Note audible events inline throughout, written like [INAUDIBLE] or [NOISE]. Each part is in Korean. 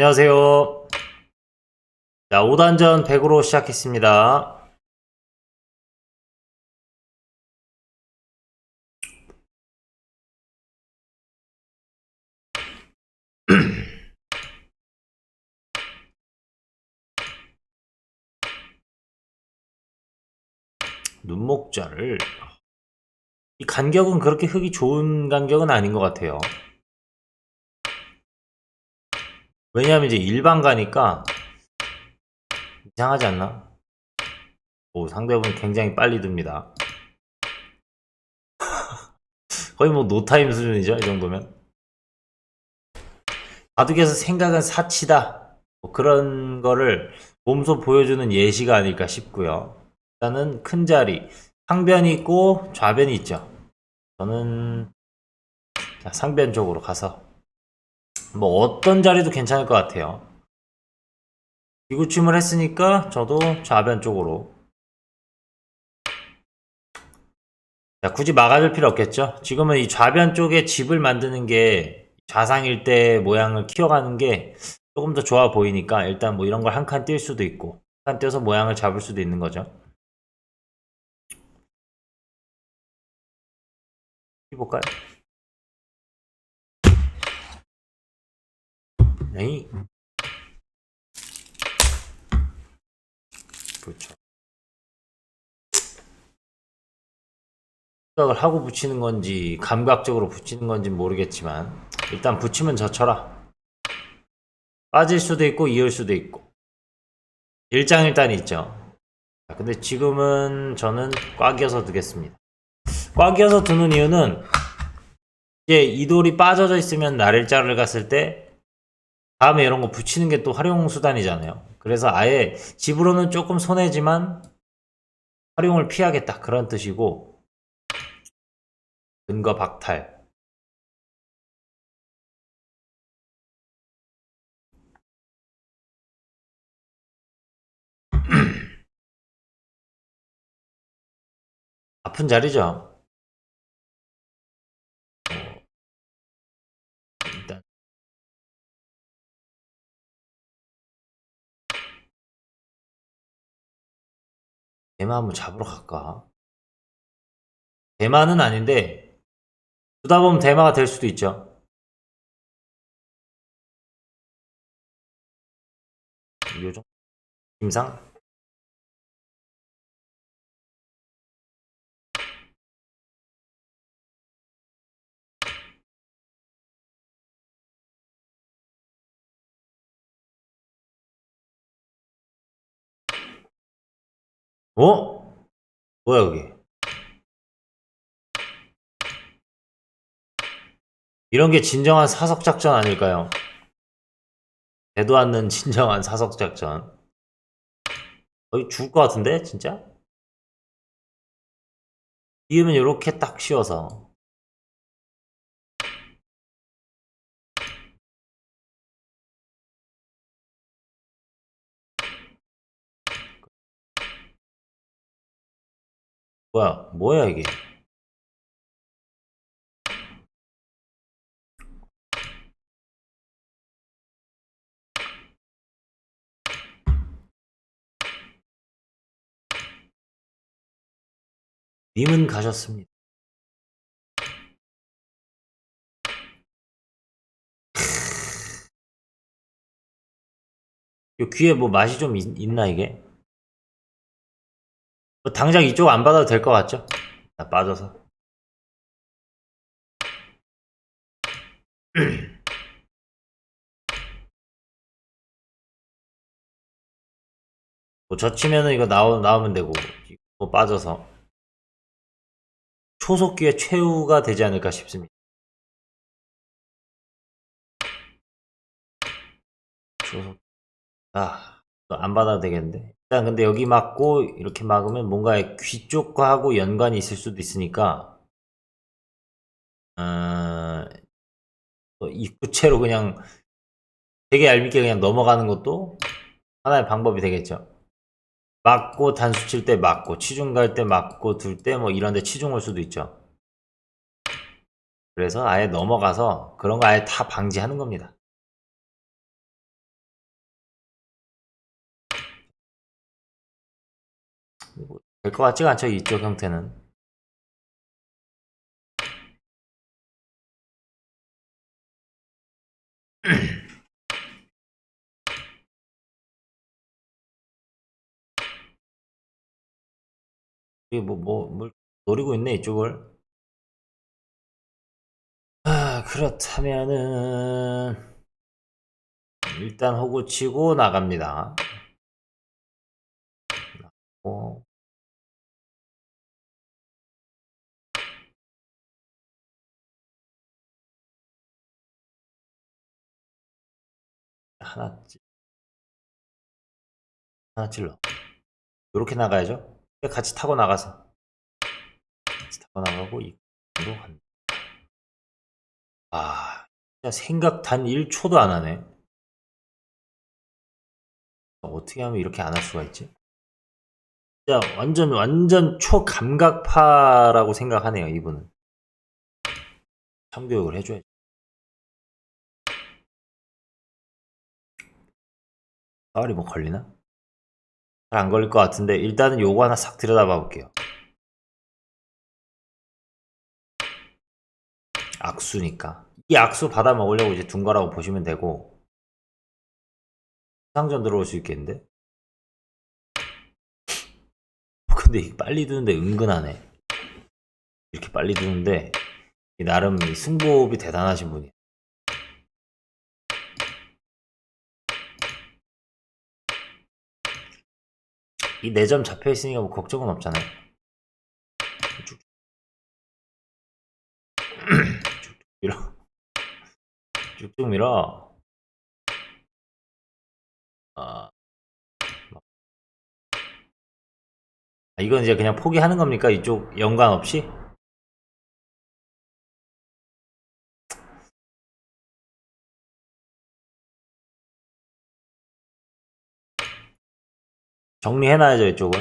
안녕하세요. 자, 5단전 100으로 시작했습니다. [CLEARS THROAT] 눈목자를 이 간격은 그렇게 흙이 좋은 간격은 아닌 것 같아요. 왜냐하면 이제 일반 가니까 이상하지 않나? 오, 상대분 굉장히 빨리 듭니다. [LAUGHS] 거의 뭐 노타임 수준이죠, 이 정도면. 바둑에서 생각은 사치다. 뭐 그런 거를 몸소 보여주는 예시가 아닐까 싶고요. 일단은 큰 자리, 상변이 있고 좌변이 있죠. 저는 자, 상변 쪽으로 가서 뭐 어떤 자리도 괜찮을 것 같아요. 기구침을 했으니까 저도 좌변 쪽으로. 자, 굳이 막아줄 필요 없겠죠? 지금은 이 좌변 쪽에 집을 만드는 게 좌상일대 모양을 키워가는 게 조금 더 좋아 보이니까 일단 뭐 이런 걸 한 칸 뛸 수도 있고 한칸 띄어서 모양을 잡을 수도 있는 거죠. 해볼까요? 에이. 그렇죠. 생각을 하고 붙이는 건지 감각적으로 붙이는 건지 모르겠지만 일단 붙이면 젖혀라. 빠질 수도 있고 이을 수도 있고 일장일단이 있죠. 자, 근데 지금은 저는 꽉이어서 두겠습니다. 꽉이어서 두는 이유는 이제 이 돌이 빠져져 있으면 날일자를 갔을 때 다음에 이런 거 붙이는 게 또 활용 수단이잖아요. 그래서 아예 집으로는 조금 손해지만 활용을 피하겠다 그런 뜻이고 근거 박탈. [CLEARS THROAT] 아픈 자리죠. 대마 한번 잡으러 갈까? 대마는 아닌데 두다 보면 대마가 될 수도 있죠. 요정 김상 어? 뭐야 그게? 이런 게 진정한 사석 작전 아닐까요? 되도 않는 진정한 사석 작전. 거의 죽을 것 같은데 진짜? 이으면 이렇게 딱 씌워서 뭐야 뭐야 이게? 님은 가셨습니다. 요 귀에 뭐 맛이 좀 있, 나 이게? 뭐 당장 이쪽 안 받아도 될 것 같죠? 나 빠져서. [CLEARS THROAT] 뭐 젖히면은 이거 나오, 나오면 되고 뭐 빠져서 초속기의 최후가 되지 않을까 싶습니다. 초속 아, 또 안 받아도 되겠는데. 일단 근데 여기 막고 이렇게 막으면 뭔가 귀 쪽과 하고 연관이 있을 수도 있으니까 어, 또 입구체로 그냥 되게 얄밉게 그냥 넘어가는 것도 하나의 방법이 되겠죠. 맞고 단수 칠때 맞고 치중 갈때 맞고 둘 때 뭐 이런 데 치중 올 수도 있죠. 그래서 아예 넘어가서 그런 거 아예 다 방지하는 겁니다. 될 것 같지가 않죠 이쪽 형태는 [CLEARS THROAT] 이게 뭐, 뭐, 뭘 노리고 있네, 이쪽을. 아, 그렇다면은, 일단 호구 치고 나갑니다. 어, 하나, 찔- 하나 찔러. 이렇게 나가야죠. 같이 타고 나가서. 같이 타고 나가고, 이로 한. 아, 진짜 생각 단 1초도 안 하네. 어떻게 하면 이렇게 안 할 수가 있지? 진짜 완전 완전 초감각파라고 생각하네요 이분은 참교육을 해줘야지 가을이 뭐 걸리나? 잘 안 걸릴 것 같은데 일단은 요거 하나 싹 들여다봐 볼게요 악수니까 이 악수 받아 먹으려고 이제 둔 거라고 보시면 되고 상전 들어올 수 있겠는데? [LAUGHS] 근데 이 빨리 두는데 은근하네. 이렇게 빨리 두는데 이 나름 이 승부업이 대단하신 분이야. 이 4점 잡혀 있으니까 뭐 걱정은 없잖아요. [CLEARS THROAT] 쭉쭉 밀어. 쭉쭉 밀어. 아, 아, 이건 이제 그냥 포기하는 겁니까? 이쪽 연관 없이? 정리해놔야죠, 이쪽은.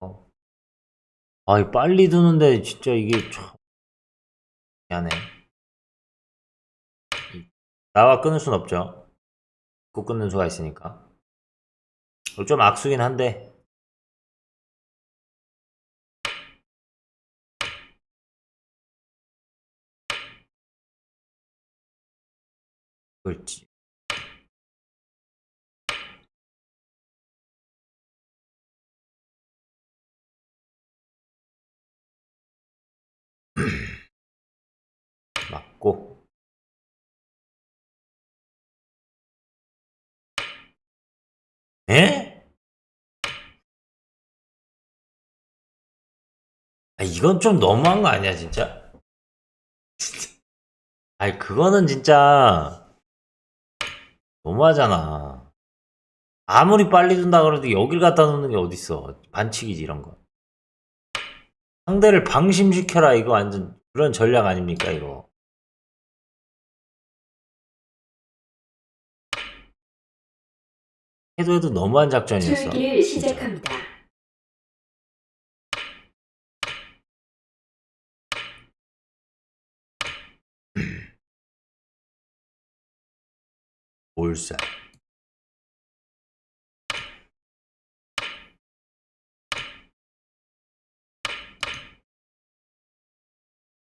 어. 아, 이 빨리 두는데 진짜 이게 참 미안해. 이- 나와 끊을 순 없죠. 꼭 끊는 수가 있으니까. 어, 좀 악수긴 한데 그렇지. [CLEARS THROAT] 맞고 에? 아, 이건 좀 너무한 거 아니야, 진짜? [LAUGHS] 아니, 그거는 진짜 너무하잖아. 아무리 빨리 둔다 그래도 여길 갖다 놓는 게 어딨어. 반칙이지, 이런 거. 상대를 방심시켜라, 이거 완전 그런 전략 아닙니까, 이거. 해도 해도 너무한 작전이었어. 시작합니다. 몰살.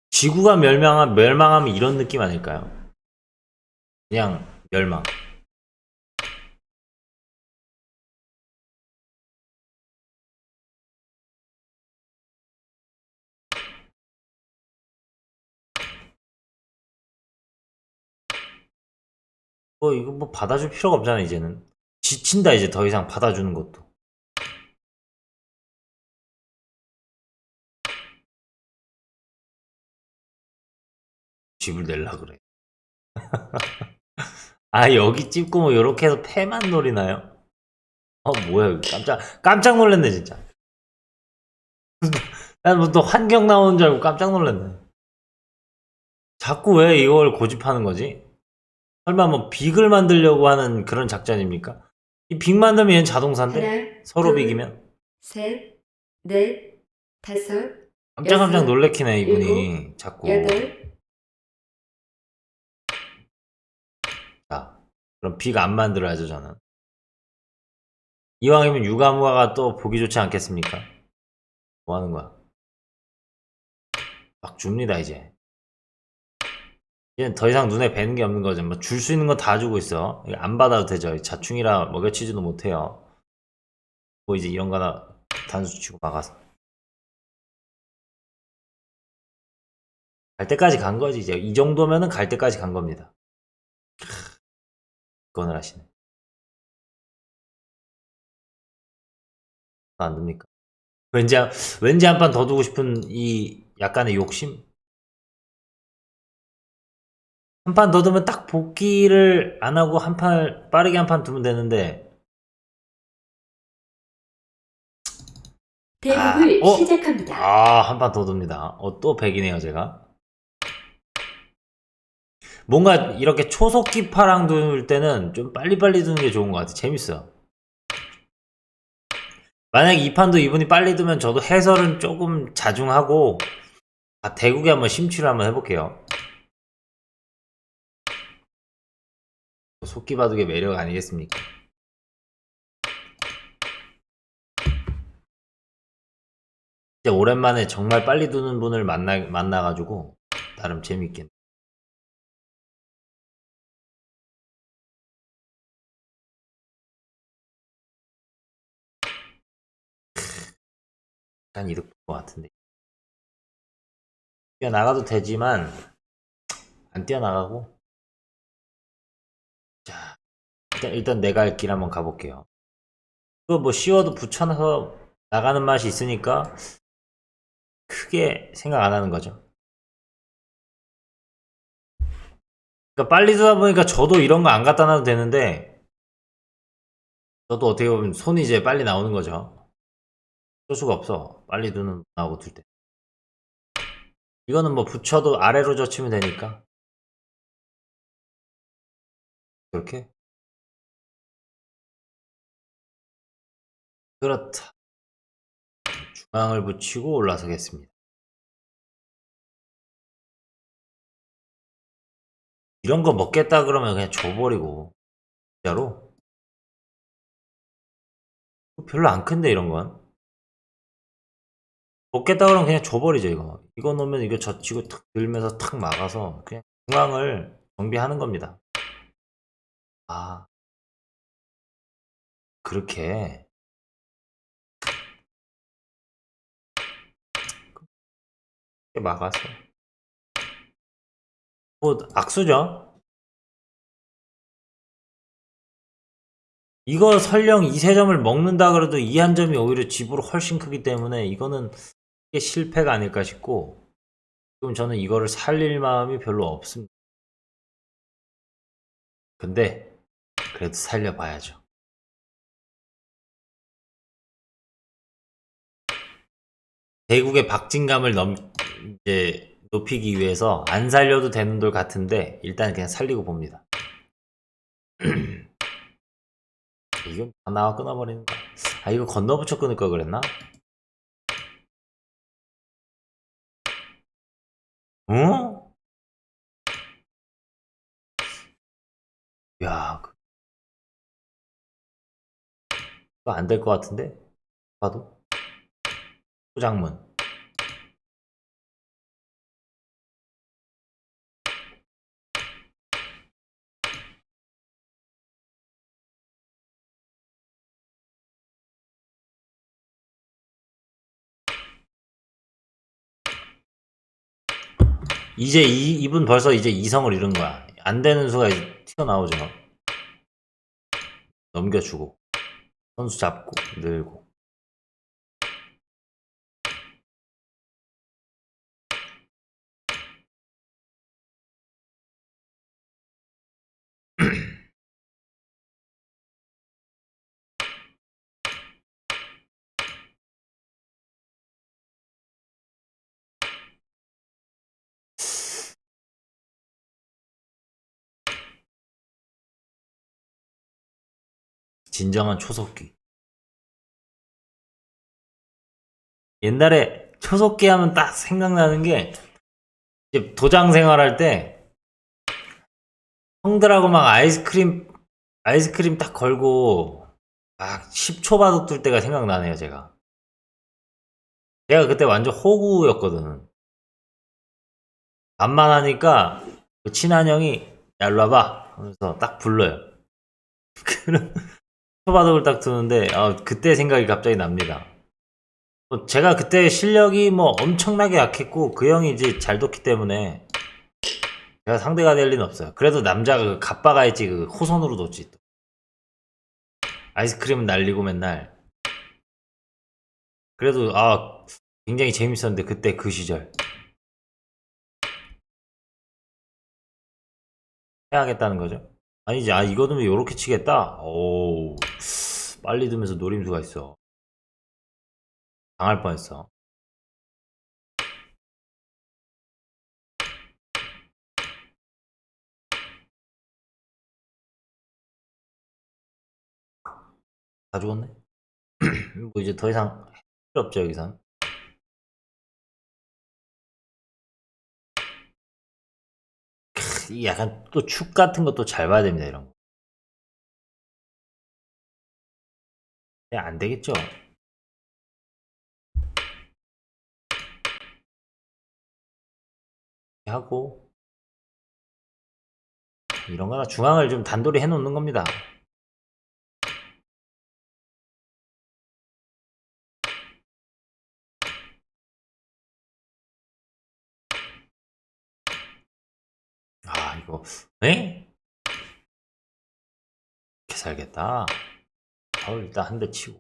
지구가 멸망하, 멸망하면 이런 느낌 아닐까요? 그냥 멸망. 뭐 이거 뭐 받아줄 필요가 없잖아 이제는. 지친다 이제 더 이상 받아주는 것도. 집을 낼라 그래. [LAUGHS] 아 여기 찝고 뭐 요렇게 해서 패만 노리나요? 어 뭐야 이거 깜짝 깜짝 놀랐네 진짜. [LAUGHS] 난 뭐 또 환경 나오는 줄 알고 깜짝 놀랐네. 자꾸 왜 이걸 고집하는 거지? 설마 뭐 빅을 만들려고 하는 그런 작전입니까? 이 빅 만들면 얘는 자동사인데 하나, 서로 둘, 비기면? 셋, 넷, 다섯, 깜짝깜짝 여섯, 놀래키네 이분이 자꾸. 여덟, 자 그럼 빅 안 만들어야죠 저는. 이왕이면 유가무가가 또 보기 좋지 않겠습니까? 뭐 하는 거야? 막 줍니다 이제 이제는 더 이상 눈에 뵈는 게 없는 거죠 뭐 줄 수 있는 거다 주고 있어. 안 받아도 되죠. 자충이라 먹여치지도 못해요. 뭐 이제 이런 거 하나 단수 치고 막아서 갈 때까지 간 거지 이제. 이 정도면은 갈 때까지 간 겁니다. 그건을 하시네. 안 됩니까? 왠지 한- 왠지 한 판 더 두고 싶은 이 약간의 욕심 한 판 더 두면 딱 복귀를 안 하고 한 판 빠르게 한 판 두면 되는데 대국을 아, 어? 시작합니다. 아, 한 판 더 둡니다. 어, 또 100이네요, 제가. 뭔가 이렇게 초속기 파랑 둘 때는 좀 빨리빨리 두는 게 좋은 것 같아. 재밌어. 만약에 이 판도 이분이 빨리 두면 저도 해설은 조금 자중하고, 아, 대국에 한번 심취를 한번 해볼게요. 속기 바둑의 매력 아니겠습니까? 진짜 오랜만에 정말 빨리 두는 분을 만나, 만나가지고, 나름 재밌긴. 약간 이득 볼것 같은데. 뛰어나가도 되지만, 안 뛰어나가고. 자, 일단, 일단 내가 할 길 한번 가볼게요. 그거 뭐 쉬워도 붙여놔서 나가는 맛이 있으니까, 크게 생각 안 하는 거죠. 그러니까 빨리 두다 보니까 저도 이런 거 안 갖다 놔도 되는데, 저도 어떻게 보면 손이 이제 빨리 나오는 거죠. 쓸 수가 없어. 빨리 두는 나오고 둘 때. 이거는 뭐 붙여도 아래로 젖히면 되니까. 그렇게? 그렇다. 중앙을 붙이고 올라서겠습니다. 이런 거 먹겠다 그러면 그냥 줘버리고. 진짜로? 별로 안 큰데, 이런 건. 먹겠다 그러면 그냥 줘버리죠, 이거. 이거 넣으면 이거 젖히고 탁 들면서 탁 막아서 그냥 중앙을 정비하는 겁니다. 아. 그렇게. 이렇게 막아서. 뭐, 악수죠? 이거 설령 이 세 점을 먹는다 그래도 이 한 점이 오히려 집으로 훨씬 크기 때문에 이거는 실패가 아닐까 싶고 지금 저는 이거를 살릴 마음이 별로 없습니다. 근데 그래도 살려봐야죠. 대국의 박진감을 넘 이제 높이기 위해서 안 살려도 되는 돌 같은데 일단 그냥 살리고 봅니다. [CLEARS THROAT] 이건 다 나와 끊어버리는 거야. 아 이거 건너붙여 끊을 걸 그랬나? 어? 안 될 것 같은데? 봐도 소장문. 이제 이, 이분 벌써 이제 이성을 잃은 거야. 안 되는 수가 튀어나오죠. 넘겨주고, 선수 잡고, 늘고. 진정한 초속기. 옛날에 초속기 하면 딱 생각나는 게 도장 생활할 때 형들하고 막 아이스크림 아이스크림 딱 걸고 막 10초 바둑 둘 때가 생각나네요 제가. 제가 그때 완전 호구였거든. 밤만 하니까 그 친한 형이 야 일로 와봐. 하면서 딱 불러요. [LAUGHS] 그럼 초 바둑을 딱 두는데 어, 그때 생각이 갑자기 납니다 뭐 제가 그때 실력이 뭐 엄청나게 약했고 그 형이 이제 잘 뒀기 때문에 제가 상대가 될 리는 없어요. 그래도 남자가 그 갑바가 있지 그 호선으로 뒀지 또. 아이스크림은 날리고 맨날. 그래도 아 굉장히 재밌었는데 그때 그 시절. 해야겠다는 거죠. 아니지 아 이거 두면 요렇게 치겠다. 오 빨리 두면서 노림수가 있어. 당할 뻔했어. 다 죽었네. [CLEARS THROAT] 뭐 이제 더 이상 필요 없죠 여기선. 약간 또 축 같은 것도 잘 봐야 됩니다 이런 거. 야, 안 되겠죠. 하고 이런 거나 중앙을 좀 단돌이 해 놓는 겁니다. 에? 이렇게 살겠다. 어, 일단 한 대 치고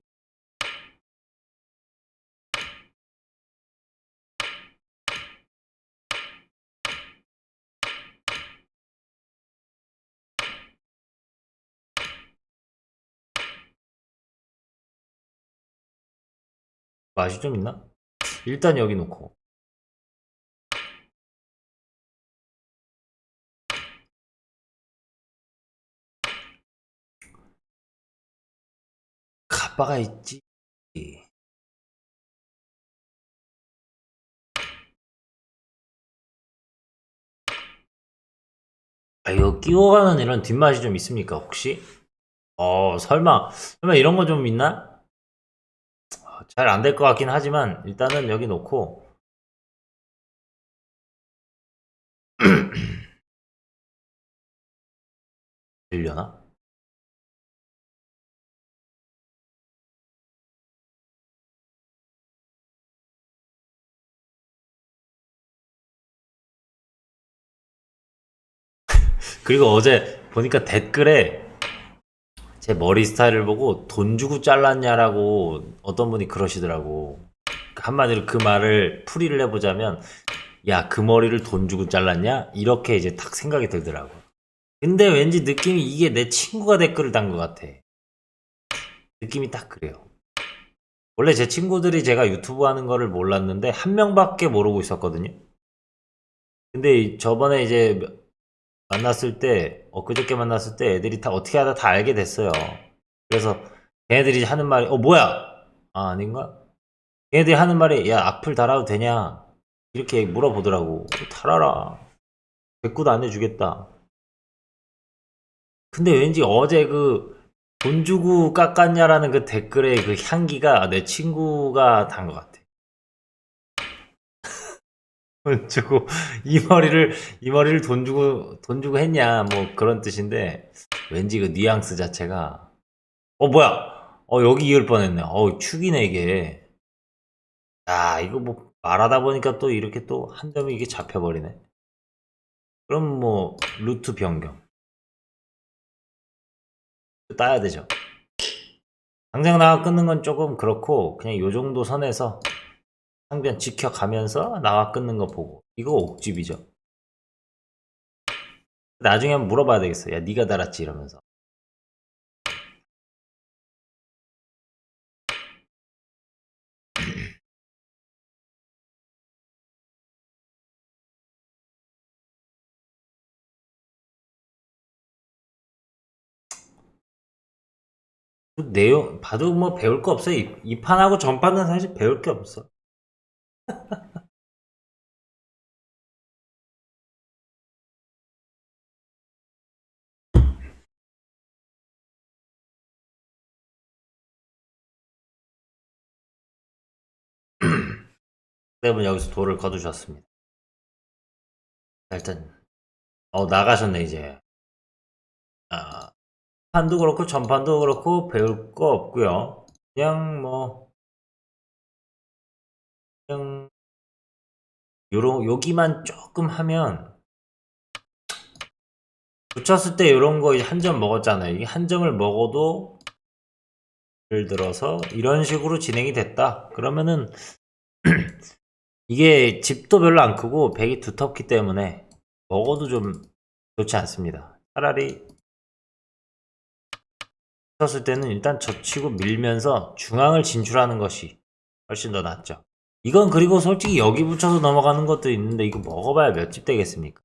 맛이 좀 있나? 일단 여기 놓고 가빠가 있지. 아, 이거 끼워가는 이런 뒷맛이 좀 있습니까, 혹시? 어, 설마, 설마 이런 거 좀 있나? 잘 안 될 것 같긴 하지만, 일단은 여기 놓고, [CLEARS THROAT] 되려나? 그리고 어제 보니까 댓글에 제 머리 스타일을 보고 돈 주고 잘랐냐라고 어떤 분이 그러시더라고. 한마디로 그 말을 풀이를 해보자면, 야, 그 머리를 돈 주고 잘랐냐? 이렇게 이제 탁 생각이 들더라고. 근데 왠지 느낌이 이게 내 친구가 댓글을 단 것 같아. 느낌이 딱 그래요. 원래 제 친구들이 제가 유튜브 하는 거를 몰랐는데, 한 명밖에 모르고 있었거든요. 근데 이- 저번에 이제 만났을 때 엊그저께 만났을 때 애들이 다 어떻게 하다 다 알게 됐어요. 그래서 걔네들이 하는 말이 어 뭐야? 아 아닌가? 걔네들이 하는 말이 야 악플 달아도 되냐? 이렇게 물어보더라고. 달아라. 대꾸도 안 해주겠다. 근데 왠지 어제 그 돈 주고 깎았냐라는 그 댓글의 그 향기가 내 친구가 단 것 같아. 돈 [LAUGHS] 주고 이 머리를 이 머리를 돈 주고 돈 주고 했냐 뭐 그런 뜻인데 왠지 그 뉘앙스 자체가 어 뭐야? 어 여기 이을 뻔했네. 어 축이네 이게. 야 이거 뭐 말하다 보니까 또 이렇게 또 한 점이 이게 잡혀버리네. 그럼 뭐 루트 변경. 따야 되죠. 당장 나가 끊는 건 조금 그렇고 그냥 요 정도 선에서 상변 지켜가면서 나와 끊는 거 보고 이거 옥집이죠. 나중에 한번 물어봐야 되겠어. 야 네가 달았지 이러면서. 그 내용 봐도 뭐 배울 거 없어. 이, 이 판하고 전판은 사실 배울 게 없어. 네 때문에 여기서 돌을 거두셨습니다. 일단 어 나가셨네 이제. 아 판도 그렇고 전판도 그렇고 배울 거 없고요. 그냥 뭐 요런 여기만 조금 하면 붙였을 때 이런 거 한 점 먹었잖아요. 이게 한 점을 먹어도 예를 들어서 이런 식으로 진행이 됐다. 그러면은 [CLEARS THROAT] 이게 집도 별로 안 크고 백이 두텁기 때문에 먹어도 좀 좋지 않습니다. 차라리 붙였을 때는 일단 젖히고 밀면서 중앙을 진출하는 것이 훨씬 더 낫죠. 이건 그리고 솔직히 여기 붙여서 넘어가는 것도 있는데 이거 먹어봐야 몇 집 되겠습니까?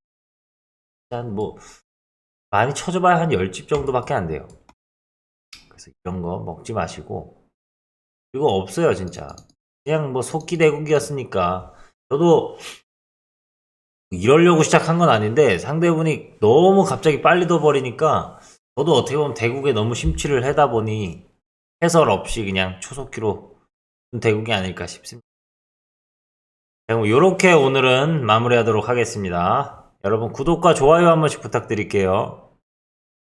일단 뭐 많이 쳐줘봐야 한 10집 정도밖에 안 돼요. 그래서 이런 거 먹지 마시고 이거 없어요 진짜. 그냥 뭐 속기 대국이었으니까 저도 이러려고 시작한 건 아닌데 상대분이 너무 갑자기 빨리 둬버리니까 저도 어떻게 보면 대국에 너무 심취를 하다 보니 해설 없이 그냥 초속기로 대국이 아닐까 싶습니다. 이렇게 오늘은 마무리하도록 하겠습니다. 여러분 구독과 좋아요 한 번씩 부탁드릴게요.